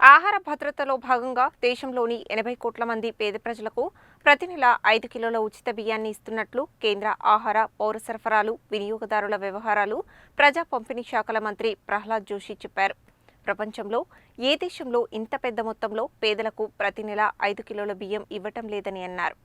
ఆహార భద్రతలో భాగంగా దేశంలోని ఎనభై కోట్ల మంది పేద ప్రజలకు ప్రతి నెల ఐదు కిలోల ఉచిత బియ్యాన్ని ఇస్తున్నట్లు కేంద్ర ఆహార పౌర సరఫరాలు వినియోగదారుల వ్యవహారాలు ప్రజా పంపిణీ శాఖల మంత్రి ప్రహ్లాద్ జోషి చెప్పారు. ప్రపంచంలో ఏ దేశంలో ఇంత పెద్ద మొత్తంలో పేదలకు ప్రతి నెల ఐదు కిలోల బియ్యం ఇవ్వటం లేదని అన్నారు.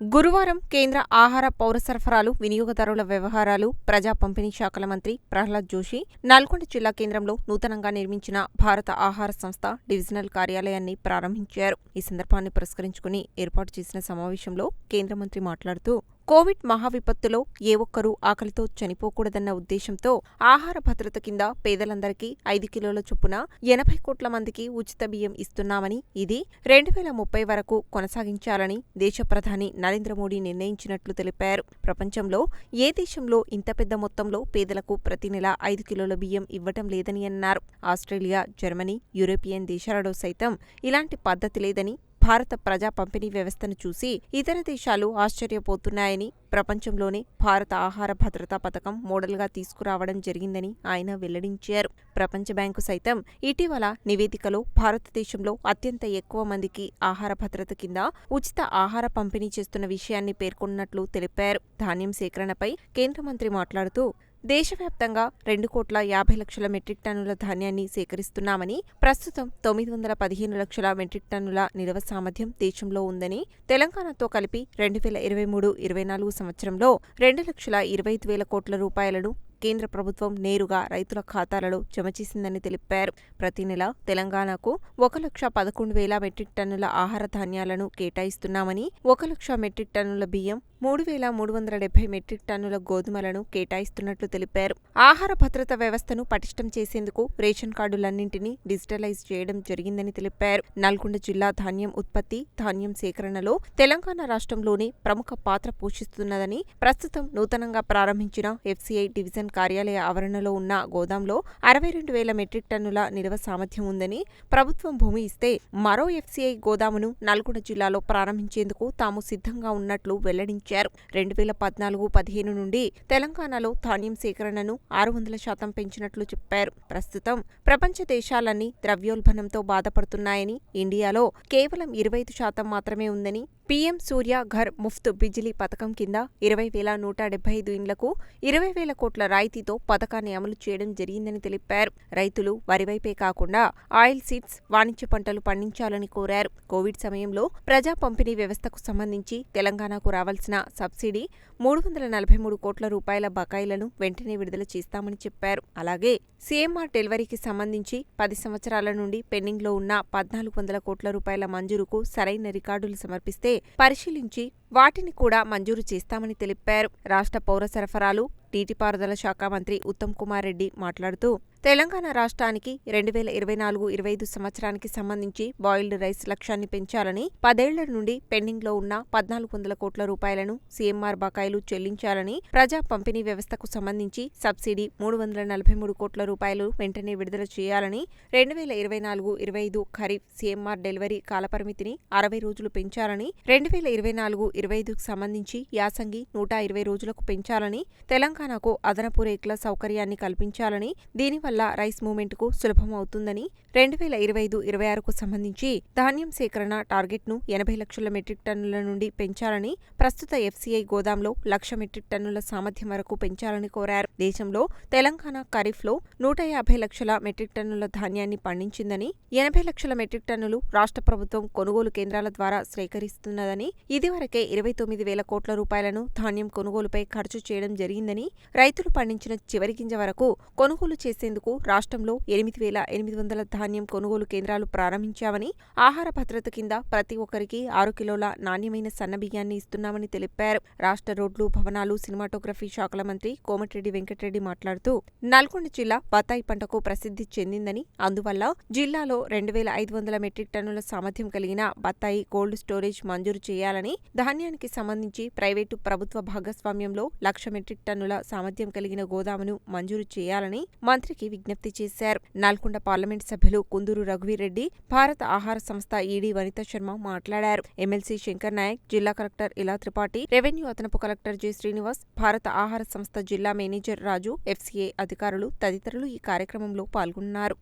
గురువారం కేంద్ర ఆహార పౌర సరఫరాలు వినియోగదారుల వ్యవహారాలు ప్రజా పంపిణీ శాఖల మంత్రి ప్రహ్లాద్ జోషి నల్గొండ జిల్లా కేంద్రంలో నూతనంగా నిర్మించిన భారత ఆహార సంస్థ డివిజనల్ కార్యాలయాన్ని ప్రారంభించారు. ఈ సందర్భాన్ని పురస్కరించుకుని ఏర్పాటు చేసిన సమావేశంలో కేంద్ర మంత్రి మాట్లాడుతూ కోవిడ్ మహావిపత్తులో ఏ ఒక్కరూ ఆకలితో చనిపోకూడదన్న ఉద్దేశంతో ఆహార భద్రత కింద పేదలందరికీ ఐదు కిలోల చొప్పున ఎనభై కోట్ల మందికి ఉచిత బియ్యం ఇస్తున్నామని ఇది రెండు వేల ముప్పై వరకు కొనసాగించాలని దేశ ప్రధాని నరేంద్ర మోడీ నిర్ణయించినట్లు తెలిపారు. ప్రపంచంలో ఏ దేశంలో ఇంత పెద్ద మొత్తంలో పేదలకు ప్రతి నెల ఐదు కిలోల బియ్యం ఇవ్వటం లేదని అన్నారు. ఆస్ట్రేలియా జర్మనీ యూరోపియన్ దేశాలలో సైతం ఇలాంటి పద్ధతి లేదని భారత ప్రజా పంపిణీ వ్యవస్థను చూసి ఇతర దేశాలు ఆశ్చర్యపోతున్నాయని ప్రపంచంలోనే భారత ఆహార భద్రతా పథకం మోడల్గా తీసుకురావడం జరిగిందని ఆయన వెల్లడించారు. ప్రపంచ బ్యాంకు సైతం ఇటీవల నివేదికలో భారతదేశంలో అత్యంత ఎక్కువ మందికి ఆహార భద్రత కింద ఉచిత ఆహార పంపిణీ చేస్తున్న విషయాన్ని పేర్కొన్నట్లు తెలిపారు. ధాన్యం సేకరణపై కేంద్ర మంత్రి మాట్లాడుతూ దేశవ్యాప్తంగా రెండు కోట్ల యాభై లక్షల మెట్రిక్ టన్నుల ధాన్యాన్ని సేకరిస్తున్నామని ప్రస్తుతం తొమ్మిది వందల పదిహేను లక్షల మెట్రిక్ టన్నుల నిల్వ సామర్థ్యం దేశంలో ఉందని తెలంగాణతో కలిపి రెండు వేల ఇరవై మూడు ఇరవై నాలుగు సంవత్సరంలో రెండు లక్షల ఇరవై ఐదు వేల కోట్ల రూపాయలను కేంద్ర ప్రభుత్వం నేరుగా రైతుల ఖాతాలలో జమ చేసిందని తెలిపారు. ప్రతి నెల తెలంగాణకు ఒక లక్ష పదకొండు వేల మెట్రిక్ టన్నుల ఆహార ధాన్యాలను కేటాయిస్తున్నామని ఒక లక్ష మెట్రిక్ టన్నుల బియ్యం మూడు వేల మూడు వందల డెబ్బై మెట్రిక్ టన్నుల గోధుమలను కేటాయిస్తున్నట్లు తెలిపారు. ఆహార భద్రత వ్యవస్థను పటిష్టం చేసేందుకు రేషన్ కార్డులన్నింటినీ డిజిటలైజ్ చేయడం జరిగిందని తెలిపారు. నల్గొండ జిల్లా ధాన్యం ఉత్పత్తి ధాన్యం సేకరణలో తెలంగాణ రాష్ట్రంలోనే ప్రముఖ పాత్ర పోషిస్తున్నదని ప్రస్తుతం నూతనంగా ప్రారంభించిన ఎఫ్సీఐ డివిజన్ కార్యాలయ ఆవరణలో ఉన్న గోదాంలో అరవై రెండు వేల మెట్రిక్ టన్నుల నిల్వ సామర్థ్యం ఉందని ప్రభుత్వం భూమి ఇస్తే మరో ఎఫ్సీఐ గోదామును నల్గొండ జిల్లాలో ప్రారంభించేందుకు తాము సిద్ధంగా ఉన్నట్లు వెల్లడించారు. రెండు వేల పద్నాలుగు పదిహేను నుండి తెలంగాణలో ధాన్యం సేకరణను ఆరు వందల శాతం పెంచినట్లు చెప్పారు. ప్రస్తుతం ప్రపంచ దేశాలన్నీ ద్రవ్యోల్బణంతో బాధపడుతున్నాయని ఇండియాలో కేవలం ఇరవై ఐదు శాతం మాత్రమే ఉందని పీఎం సూర్య ఘర్ ముఫ్త్ బిజిలీ పథకం కింద ఇరవై వేల నూట డెబ్బై ఐదు ఇండ్లకు ఇరవై వేల కోట్ల రాయితీతో పథకాన్ని అమలు చేయడం జరిగిందని తెలిపారు. రైతులు వరి వైపే కాకుండా ఆయిల్ సీడ్స్ వాణిజ్య పంటలు పండించాలని కోరారు. కోవిడ్ సమయంలో ప్రజా పంపిణీ వ్యవస్థకు సంబంధించి తెలంగాణకు రావాల్సిన సబ్సిడీ మూడు వందల నలభై మూడు కోట్ల రూపాయల బకాయిలను వెంటనే విడుదల చేస్తామని చెప్పారు. అలాగే సీఎంఆర్ డెలివరీకి సంబంధించి పది సంవత్సరాల నుండి పెండింగ్లో ఉన్న పద్నాలుగు వందల కోట్ల రూపాయల మంజూరుకు సరైన రికార్డులు సమర్పిస్తే పరిశీలించి వాటిని కూడా మంజూరు చేస్తామని తెలిపారు. రాష్ట్ర పౌర సరఫరాలు నీటిపారుదల శాఖ మంత్రి ఉత్తమ్ కుమార్ రెడ్డి మాట్లాడుతూ తెలంగాణ రాష్ట్రానికి రెండు వేల ఇరవై నాలుగు ఇరవై ఐదు సంవత్సరానికి సంబంధించి బాయిల్డ్ రైస్ లక్ష్యాన్ని పెంచాలని పదేళ్ళ నుండి పెండింగ్లో ఉన్న పద్నాలుగు వందల కోట్ల రూపాయలను సీఎంఆర్ బకాయిలు చెల్లించాలని ప్రజా పంపిణీ వ్యవస్థకు సంబంధించి సబ్సిడీ మూడు వందల నలభై మూడు కోట్ల రూపాయలు వెంటనే విడుదల చేయాలని రెండు వేల ఇరవై నాలుగు ఇరవై ఐదు ఖరీఫ్ సీఎంఆర్ డెలివరీ కాలపరిమితిని అరవై రోజులు పెంచాలని రెండు వేల ఇరవై నాలుగు ఇరవై ఐదుకు సంబంధించి యాసంగి నూట ఇరవై రోజులకు పెంచాలని తెలంగాణకు అదనపు రేట్ల సౌకర్యాన్ని కల్పించాలని దీనివల్ల రైస్ మూమెంట్కు సులభమవుతుందని రెండు వేల ఇరవై ఐదు ఇరవై ఆరుకు సంబంధించి ధాన్యం సేకరణ టార్గెట్ను ఎనభై లక్షల మెట్రిక్ టన్నుల నుండి పెంచాలని ప్రస్తుత ఎఫ్సీఐ గోదాంలో లక్ష మెట్రిక్ టన్నుల సామర్థ్యం వరకు పెంచాలని కోరారు. దేశంలో తెలంగాణ ఖరీఫ్లో నూట యాభై లక్షల మెట్రిక్ టన్నుల ధాన్యాన్ని పండించిందని ఎనభై లక్షల మెట్రిక్ టన్నులు రాష్ట్ర ప్రభుత్వం కొనుగోలు కేంద్రాల ద్వారా సేకరిస్తున్నదని ఇదివరకే ఇరవై తొమ్మిది వేల కోట్ల రూపాయలను ధాన్యం కొనుగోలుపై ఖర్చు చేయడం జరిగిందని రైతులు పండించిన చివరి గింజ వరకు కొనుగోలు చేసేందుకు రాష్ట్రంలో ఎనిమిది వేల ఎనిమిది వందల ధాన్యం కొనుగోలు కేంద్రాలు ప్రారంభించామని ఆహార భద్రత కింద ప్రతి ఒక్కరికి ఆరు కిలోల నాణ్యమైన సన్నబియ్యాన్ని ఇస్తున్నామని తెలిపారు. రాష్ట్ర రోడ్లు భవనాలు సినిమాటోగ్రఫీ శాఖల మంత్రి కోమటిరెడ్డి వెంకటరెడ్డి మాట్లాడుతూ నల్గొండ జిల్లా బత్తాయి పంటకు ప్రసిద్ధి చెందిందని అందువల్ల జిల్లాలో రెండు వేల ఐదు వందల మెట్రిక్ టన్నుల సామర్థ్యం కలిగిన బత్తాయి కోల్డ్ స్టోరేజ్ మంజూరు చేయాలని ధాన్యానికి సంబంధించి ప్రైవేటు ప్రభుత్వ భాగస్వామ్యంలో లక్ష మెట్రిక్ టన్నుల సామర్థ్యం కలిగిన గోదామును మంజూరు చేయాలని మంత్రికి విజ్ఞప్తి చేశారు నల్గొండ పార్లమెంట్ సభ్యులు కుందూరు రఘువీరెడ్డి భారత ఆహార సంస్థ ఈడీ వనిత శర్మ మాట్లాడారు ఎమ్మెల్సీ శంకర్ నాయక్ జిల్లా కలెక్టర్ ఇలా త్రిపాఠి రెవెన్యూ అదనపు కలెక్టర్ జె శ్రీనివాస్ భారత ఆహార సంస్థ జిల్లా మేనేజర్ రాజు ఎఫ్సీఏ అధికారులు తదితరులు ఈ కార్యక్రమంలో పాల్గొన్నారు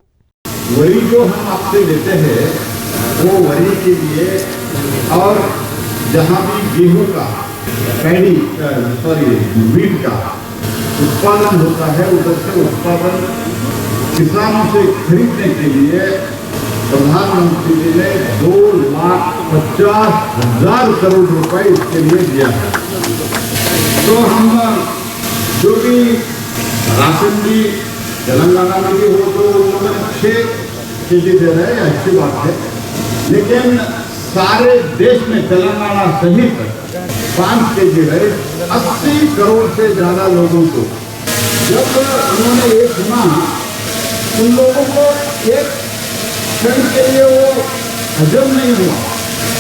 वही जो हम आपसे लेते हैं वो वही के लिए और जहाँ भी गेहूँ का पैडी सॉरी वीट का उत्पादन होता है, उधर से उत्पादन किसानों से खरीदने के लिए, प्रधानमंत्री जी ने दो लाख पचास हज़ार करोड़ रुपए इसके लिए दिया है। तो हम जो भी राशन भी तेलंगाना में भी हो तो उन्होंने अच्छे चीज़ें दे रहे हैं, अच्छी बात है। लेकिन सारे देश में तेलंगाना सहित पाँच के रहे अस्सी करोड़ से ज़्यादा लोगों को। जब उन्होंने ये सुना, उन लोगों को एक क्षण के लिए वो हजम नहीं हुआ,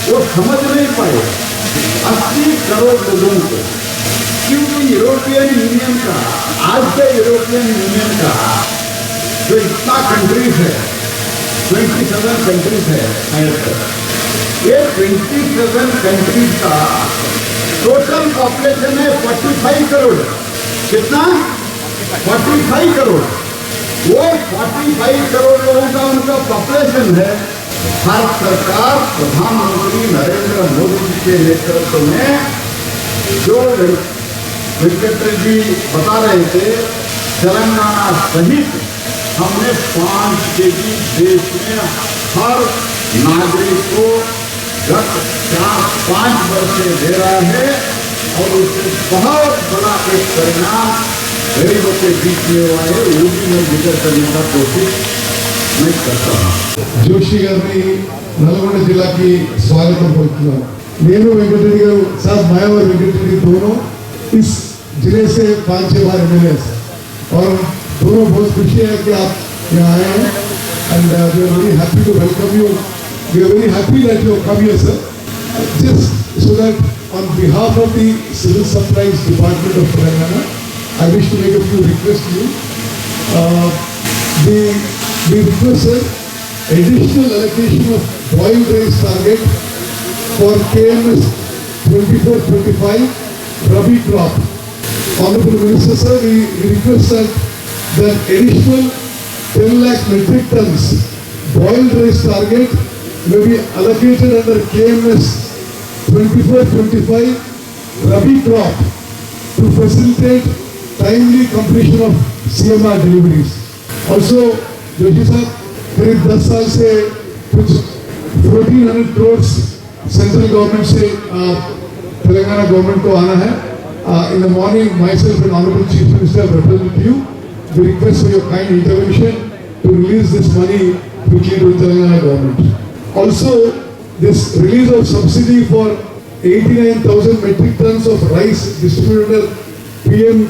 वो समझ नहीं पाए अस्सी करोड़ लोगों को। क्योंकि यूरोपियन यूनियन का, आज के यूरोपियन यूनियन का जो इतना कंट्रीज़ है ट्वेंटी सेवन कंट्रीज़ है ये ट्वेंटी सेवन कंट्रीज़ का टोटल पॉपुलेशन है फोर्टी फाइव करोड़ कितना? फोर्टी फाइव करोड़ वो फोर्टी फाइव करोड़ लोगों का उनका पॉपुलेशन है। भारत सरकार, प्रधानमंत्री नरेंद्र मोदी जी के नेतृत्व में जो वेंकटेश्वर जी बता रहे थे, तेलंगाना सहित हमने पाँच के जी देश में हर नागरिक को गत चार पाँच वर्ष से दे रहा है और उससे बहुत बड़ा एक परिणाम गरीबों के बीच में हुआ है वो भी मैं जिक्र करने का कोशिश मैं करता हूँ జోషి గారిని నల్గొండ జిల్లాకి స్వాగతం పలుకుతున్నాను నేను వెంకటరెడ్డి గారు సార్ మాయావర్ వెంకటరెడ్డి दोनों इस जिले से पांच छह बार एमएलए और दोनों बहुत खुशी है कि आप यहाँ आए हैं and we are very happy to welcome you We are very happy that you have come here, sir. Just so that on behalf of the Civil Supplies Department of Telangana, I wish to make a few requests to you. Uh, we, request, sir, additional allocation of boil race target for KMS 24-25 Rabi crop. Honorable Minister sir, we, we request that, that additional 10 lakh metric tons boiled rice target may be allocated under KMS 24-25 Rabi crop to facilitate timely completion of CMR deliveries. Also, Joshi साहब करीब 10 साल से कुछ 1400 crore central government से अ, Telangana government को आना है in the morning myself and honourable chief minister represent you we request for your kind intervention to release this money quickly to the Telangana government. Also, this release of subsidy for 89,000 metric tons of rice distributed PM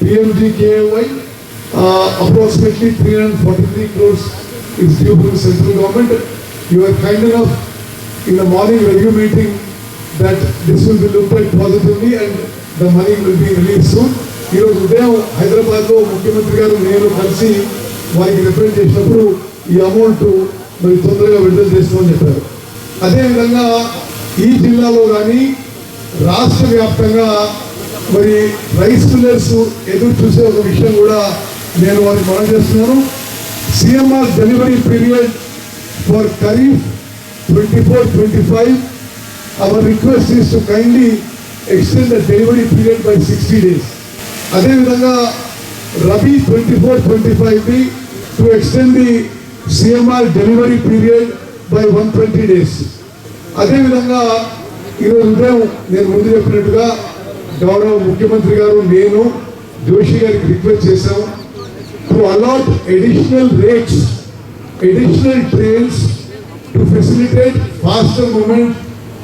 PMGKY uh, approximately 343 crores is due from the central government. You are kind enough in the morning review meeting that this will be looked at positively and the money will be released soon. ఈరోజు ఉదయం హైదరాబాద్లో ముఖ్యమంత్రి గారు నేను కలిసి వారికి represent చేసినప్పుడు ఈ అమౌంట్ మరి తొందరగా విడుదల చేసుకోమని చెప్పారు. అదేవిధంగా ఈ జిల్లాలో కానీ రాష్ట్ర వ్యాప్తంగా మరి రైస్ మిల్లర్స్ ఎదురు చూసే ఒక విషయం కూడా నేను వారికి మనం చేస్తున్నాను. CMR delivery period for Kharif twenty four twenty five. Our request is to kindly extend the delivery period by sixty days. అదేవిధంగా రబీ ట్వంటీ ఫోర్ ట్వంటీ ఫైవ్కి to extend the CMR delivery period by one twenty days అదేవిధంగా ఈరోజు ఉదయం నేను ముందు చెప్పినట్టుగా గౌరవ ముఖ్యమంత్రి గారు నేను జోషి గారికి రిక్వెస్ట్ చేశాం to allot additional rates additional trains to facilitate faster movement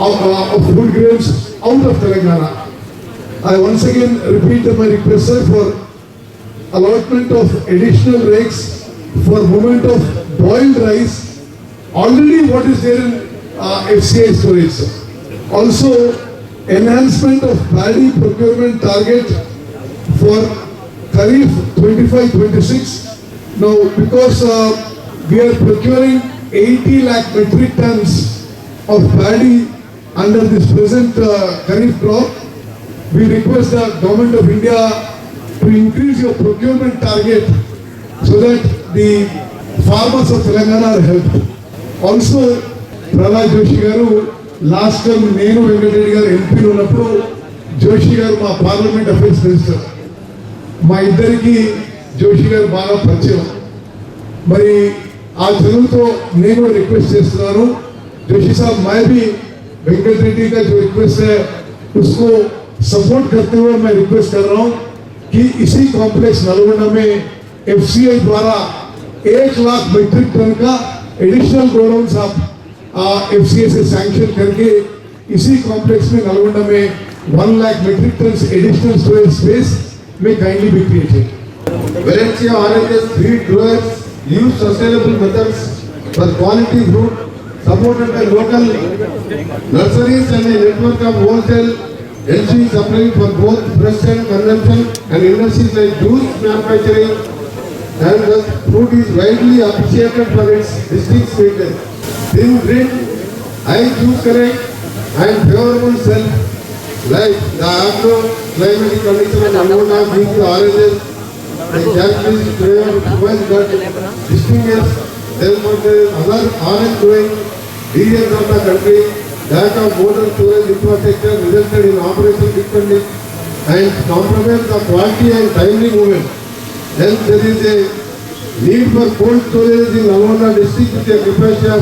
of food grains out of Telangana I once again repeat my request for for allotment of additional rakes for movement of boiled rice. Already what is there in uh, FCI storage. Also enhancement of paddy procurement target for Kharif 25-26. Now because uh, we are procuring 80 lakh metric tons of paddy under this present uh, Kharif crop, we request the government of India to increase your procurement target so that the farmers of Telangana are helped. Also, Prahlad Joshi గారు last time నేను వెంకటరెడ్డి గారు ఎంపీలు ఉన్నప్పుడు జోషి గారు మా parliament affairs minister మా ఇద్దరికి జోషి గారు బాగా పరిచయం మరి ఆ చదువుతో నేను रिक्वेस्ट చేస్తున్నాను जोशी साहब मैं भी वेंकट रेड्डी का जो रिक्वेस्ट है उसको सपोर्ट करते हुए मैं रिक्वेस्ट कर रहा हूं कि इसी कॉम्प्लेक्स नलगोंडा में एफसीआई द्वारा एक लाख मीट्रिक टन का एडिशनल गोडाउन आप एफसीआई से सैंक्शन करके इसी कॉम्प्लेक्स में नलगोंडा में one lakh metric ton additional storage space में kindly be created Valencia oranges feed growers use sustainable methods for quality fruit supported by local nurseries and a network of wholesale LC supply for both fresh and consumption and industries like juice manufacturing and the fruit is widely appreciated for its distinct sweetness. Thin green, high juice correct and favorable self like the agro climatic condition of Almona gives the oranges a characteristic flavor provides that distinguishes them from the other orange growing regions of the country. Lack of water storage infrastructure resulted in operation difficulty and compromise the quality and timely movement. Hence there is a need for cold storage in Nalgonda district with a capacity of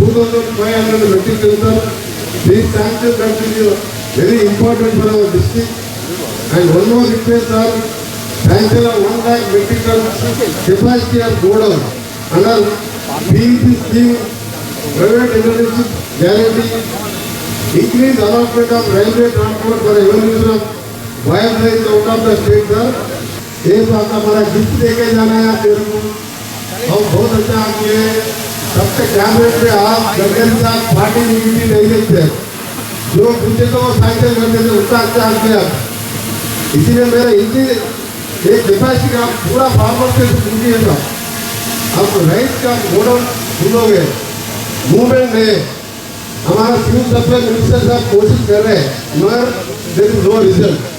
2500 metric tons. These sanctions that is very important for our district. And one more request are sanction of one lakh metric ton capacity of godown under PEP scheme, private industry guarantee, increase allotment of railway transport for evolution of wildlife out of the state sir. एक बात हमारा gift देके जाना है को और बहुत अच्छा आपके सबसे कैबिनेट में आप गडकरी साहब पार्टी यूनिटी नहीं देखते जो पूछे तो वो साइकिल करते थे उसका अच्छा आपके आप इसीलिए मेरा इसी एक कैपेसिटी का पूरा फार्मर से पूछिएगा आप राइस का गोडाउन सुनोगे मूवमेंट है हमारा सिविल सप्लाई मिनिस्टर साहब कोशिश कर रहे हैं, मगर देर इज़ नो रिज़ल्ट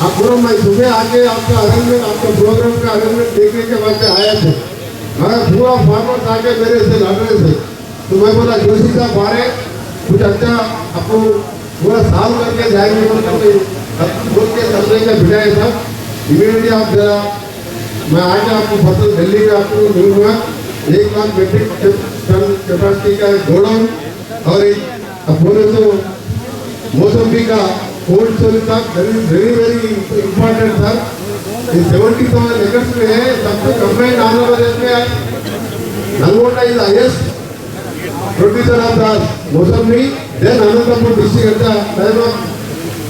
आप पूरा मैं सुबह आके आपका अरेंजमेंट आपका प्रोग्राम का अरेंजमेंट देखने के बाद आया थे। मगर पूरा फार्मर्स आके मेरे से लड़ रहे थे। तो मैं बोला, जोशी साहब आ रहे कुछ अच्छा आपको पूरा साल करके जाएँगे, बोल के चलने का बिठाए साहब इमीडिएटली आप जरा, मैं आके आपको फ़सल दिल्ली का आपको मिलूँगा। एक लाख मेट्रिक टन कैपेसिटी का गोडाउन और एक बोले तो मौसम्बी का होलसेल का very very very important sir ये सेवेंटी सेवन एकर्स में है सबसे कंबाइंड आंध्र प्रदेश में है। Nalgonda is highest producer of this mosambi then Anantapur district at the time of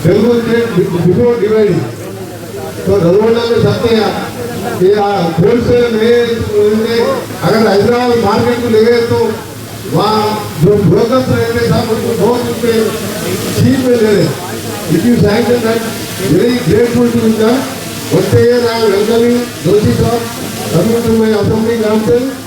Telugu state before dividing तो नलगोंडा में सबसे ये होलसेल में अगर हैदराबाद मार्केट को ले गए तो वहाँ जो ब्रोकर्स रहते हैं, सब उनको बहुत उनके चीज़ में ले रहे हैं। if you sanction that very grateful to the One day I am welcoming Doshi Shop, coming to my assembly council